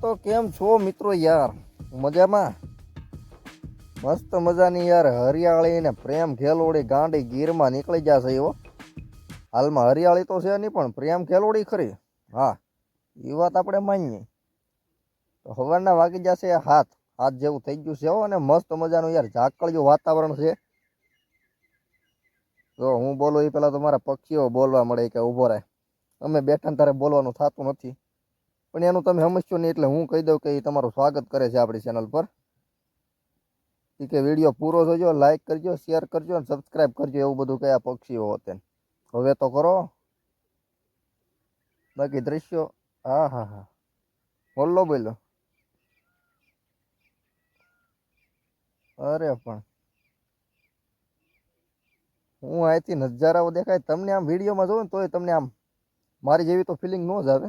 તો કેમ છો મિત્રો યાર? મજામાં? મસ્ત મજાની યાર, હરિયાળી ને પ્રેમ ખેલોડી ગાંડી ગીરમાં નીકળી જશે એવો હાલમાં હરિયાળી તો છે નહીં, પણ પ્રેમ ખેલોડી ખરી. હા એ વાત આપણે માનીએ. તો હવારના વાગી જશે હાથ. હાથ જેવું થઈ ગયું છે અને મસ્ત મજાનું યાર ઝાકળિયું વાતાવરણ છે. જો હું બોલું એ પહેલાં તો મારા પક્ષીઓ બોલવા મળે કે ઊભો રહે. અમે બેઠા તારે બોલવાનું થતું નથી. પણ એનું તમે સમજશો નહીં એટલે હું કહી દઉં કે એ તમારું સ્વાગત કરે છે આપણી ચેનલ પર. એ કે વીડિયો પૂરો થજો લાઈક કરજો શેર કરજો અને સબસ્ક્રાઈબ કરજો, એવું બધું કયા પક્ષીઓ હોતે હવે તો કરો. બાકી દ્રશ્યો, હા હા હા. બોલો બોલો. અરે પણ. હું અહીંથી નજારાઓ દેખાય. તમને આમ વિડીયોમાં જોઉં ને તોય તમને આમ મારી જેવી તો ફિલિંગ ન જ આવે.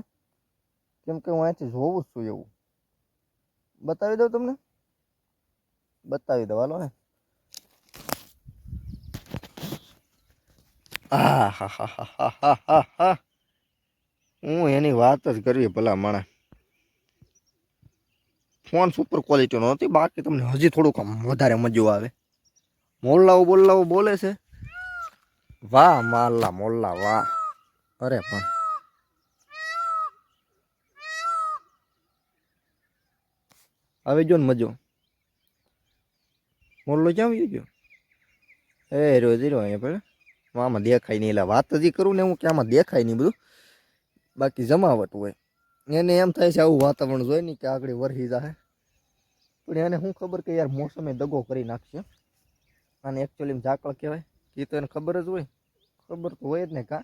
કેમ કે હું અહીંથી જોઉં જ છું એવું. બતાવી દઉં તમને? બતાવી દઉં, હાલો ને. હા હા હા હા હા હા હું એની વાત જ કરવી ભલા માણે ફોન સુપર ક્વોલિટીનો નથી, બાકી તમને હજી થોડુંક વધારે મજો આવે. મોલ્લાઓ બોલ્લાઓ બોલે છે. વાહ, માલ્લા મોલ્લા, વાહ. અરે પણ. આવી જો ને મજો. મોરલો ક્યાં આવી ગયો? એ રોજ રહ્યો અહીંયા પણ. આમાં દેખાય નહીં, એટલે વાત જ કરું ને હું કે આમાં દેખાય નહીં બધું. બાકી જમાવટ હોય. એને એમ થાય છે આવું વાતાવરણ જોઈ ને કે આગળ વરસી જાય પણ એને શું ખબર કે યાર મોસમે દગો કરી નાખશે. અને એકચ્યુઅલી ઝાકળ કહેવાય. એ તો એને ખબર જ હોય. ખબર તો હોય જ ને કા.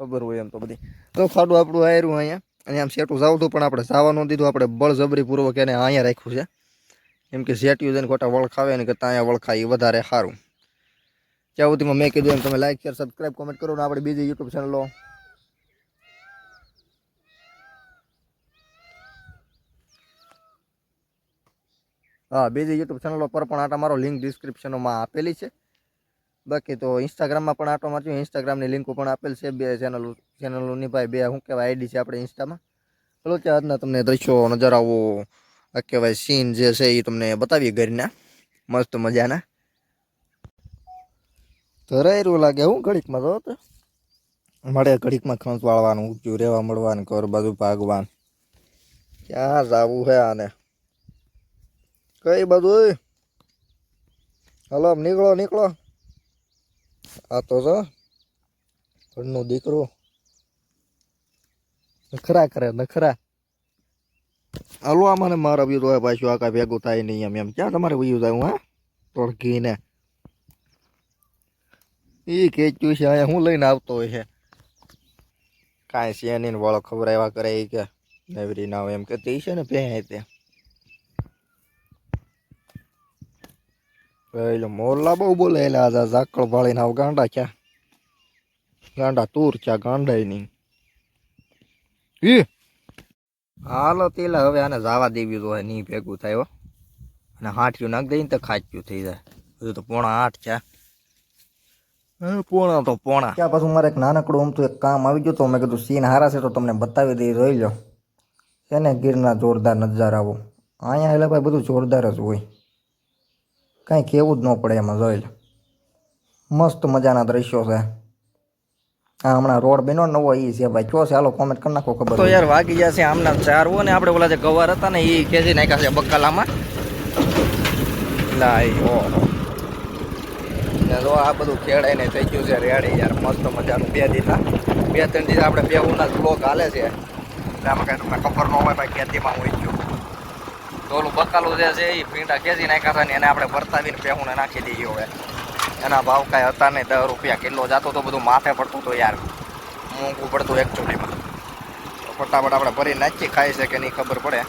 ખબર હોય એમ તો બધી. તો ખાડું આપણું આયરું અહીંયા. અને આમ સેટું જાવ હતું પણ આપણે જવા ન દીધું, આપણે બળજબરીપૂર્વક એને અહીંયા રાખ્યું છે. એમ કે સેટ્યું જઈને ખોટા વળખાવે ને કરતાં અહીંયા વળખાય એ વધારે સારું. ત્યાં સુધીમાં મેં કીધું એમ, તમે લાઈક શેર સબસ્ક્રાઈબ કોમેન્ટ કરો ને આપણે બીજી યુટ્યુબ ચેનલો હા, બીજી યુટ્યુબ ચેનલો પર પણ આટા મારો લિંક ડિસ્ક્રિપ્શનમાં આપેલી છે. બાકી તો ઇન્સ્ટાગ્રામમાં પણ આટો મારજો ઇન્સ્ટાગ્રામની લિંકો પણ આપેલ છે બે ચેનલ ચેનલોની ભાઈ બે, શું કહેવાય આઈડી છે આપણે ઇન્સ્ટામાં ચલો ત્યાં આજના તમને દ્રશ્યો નજારાઓ, આ કહેવાય સીન જે છે એ તમને બતાવીએ ઘરના. મસ્ત મજાના. ધરાયરું લાગે હું ઘડીકમાં, તો મળે ઘડીકમાં ખંચ વાળવાનું ઊંચું રહેવા મળવાનું, ઘર બાજુ ભાગવાનું. ક્યાં જવું છે આને? કઈ બાજુ? હલો નીકળો નીકળો. આ તો જો, ઘરનો દીકરો. નખરા કરે, નખરા. હાલો આ મને મારા વ્યૂ હોય પાછું આ કાંઈ ભેગું થાય નહીં એમ એમ. ક્યાં તમારે વ્યૂ થાય હું, હા? ટોળકીને એ કેચ્યું છે, અહીંયા હું લઈને આવતો હોય છે. કાંઈ છે નહીં વાળો ખબર આવ્યા કરે એ કે, નવરી ના હોય એમ કે તે છે ને પહે તે. એટલે મોરલા બહુ બોલે એટલે આ ઝાકળ ભાળીને આવ ગાંડા ક્યાં ગાંડા તૂર ક્યાં ગાંડાય નહીં એ હાલો તેલા હવે આને જાવા દેવી તો નહીં ભેગું થાય હો અને હાઠિયું નાખ દઈને તો ખાચ્યું થઈ જાય હજુ તો પોણા આઠ ચા પોણા તો પોણા ત્યાં પાછું મારે એક નાનકડું આમ તો એક કામ આવી ગયું તો મેં કીધું સીન હારા છે તો તમને બતાવી દઈ રહી લો છે ને ગીરના જોરદાર આવો અહીંયા એટલે ભાઈ બધું જોરદાર જ હોય કાંઈ કહેવું જ ન પડે એમાં જોઈ મસ્ત મજાના દ્રશ્યો છે. હા હમણાં રોડ બન્યો નવો એ છે ભાઈ. કયો છે? હાલો કોમેન્ટ કરી નાખો ખબર તો યાર વાગી જશે આમના ચાર હોય ને આપણે ઓલા જે ગવાર હતા ને એ ખેંચી નાખ્યા છે બકાલામાં લાઈ ઓહો. ને જો આ બધું ખેડાઈને થઈ ગયું છે રેડી યાર મસ્ત મજાનું. બે દીધા. બે ત્રણ દીધા આપણે બે ઉના બ્લોક હાલે છે. એટલે આમાં કાંઈ તમને ખબર ન હોય ભાઈ ખેતીમાં હોય ગયું તો ઓલું બકાલું જે છે એ ભીંડા ખેંચી નાખ્યા હતા ને એને આપણે વર્તાવીને પેહુને નાખી દઈએ હવે. એના ભાવ કાંઈ હતા નહીં દસ રૂપિયા કિલો જતો તો બધું માથે પડતું હતું યાર. મોંઘું પડતું એકચુલીમાં ફટાફટ આપણે ભરી નાખી ખાઈ છે કે નહીં ખબર પડે.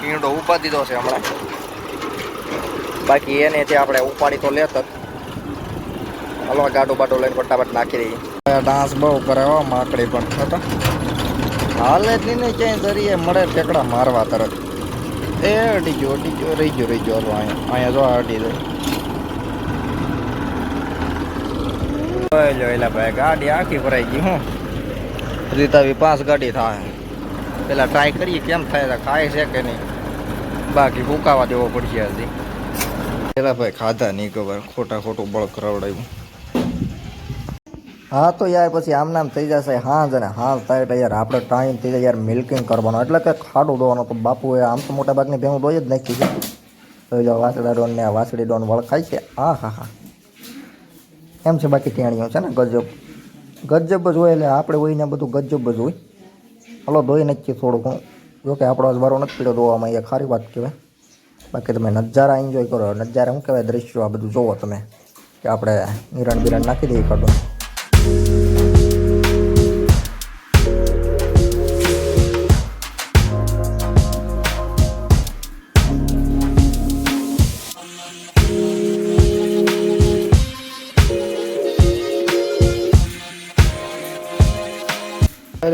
ભીંડો ઊભા દીધો છે હમણાં. બાકી એને જે આપણે ઉપાડી તો લેત હલવા ગાડો બાડો લઈને ફટાફટ નાખી દઈએ. ડાન્સ બહુ કરે હો માકડી પણ. હતા હાલે જ નહીં ક્યાંય જરીએ મળે ટેકડા મારવા તરત. એ અડી ગયો અડી ગયો રહી ગયો રહી ગયો અહીંયા અહીંયા જો અડી જાય એલા ભાઈ ગાડી આખી ભરાઈ ગઈ હું આવી પાંચ ગાડી થાય પેલા ટ્રાય કરીએ કેમ થાય ખાય છે કે નહીં બાકી ફૂંકાવા દેવો પડશે હજી પેલા ભાઈ ખાધા નહીં ખબર ખોટા ખોટું બળ કરાવડાવ્યું હા, તો યાર પછી આમ નામ થઈ જશે, હાંજ અને હાંજ થાય યાર આપણે ટાઈમ થઈ જાય યાર મિલ્કિંગ કરવાનો. એટલે કે ખાડો દોવાનો તો બાપુ એ આમ તો મોટા ભાગની ભેગું દોઈ જ નાખી છે. જો વાસડા ડોન ને વાસડી ડોન વળખાય છે. હા હા હા. એમ છે બાકી ટેણીઓ છે ને, ગજબ. ગજબ જ હોય એટલે આપણે હોય ને બધું ગજબ જ હોય. હલો ધોઈ નાખીએ થોડું ઘણું જોકે આપણો આજ વારો નથી પીડ્યો ધોવામાં એ ખારી વાત કહેવાય. બાકી તમે નજારા એન્જોય કરો. નજારા શું કહેવાય દ્રશ્યો આ બધું જોવો તમે. કે આપણે નિરણ બિરણ નાખી દઈએ ખાટું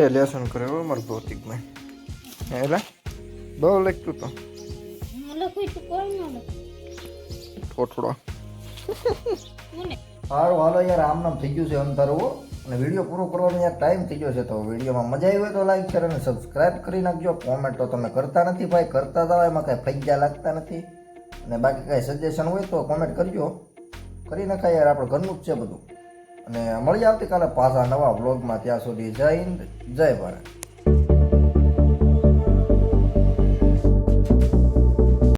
અરે લેસન કરે હો મારું ભૌતિકમાં એટલે બહુ લખતું તો ન સારું હાલો યાર આમ નામ થઈ ગયું છે અંતરવું હો. અને વીડિયો પૂરો કરવાનો યાર ટાઈમ થઈ ગયો છે તો વિડીયોમાં મજા આવી હોય તો લાઈક શેર અને સબસ્ક્રાઇબ કરી નાખજો. કોમેન્ટ તો તમે કરતા નથી ભાઈ કરતા હતા એમાં કાંઈ ફૈજા લાગતા નથી. અને બાકી કાંઈ સજેશન હોય તો કોમેન્ટ કરજો. કરી નાખાય યાર આપણે ઘરનું જ છે બધું. અને મળી આવતીકાલે પાછા નવા વ્લોગમાં ત્યાં સુધી જય હિન્દ જય ભારત.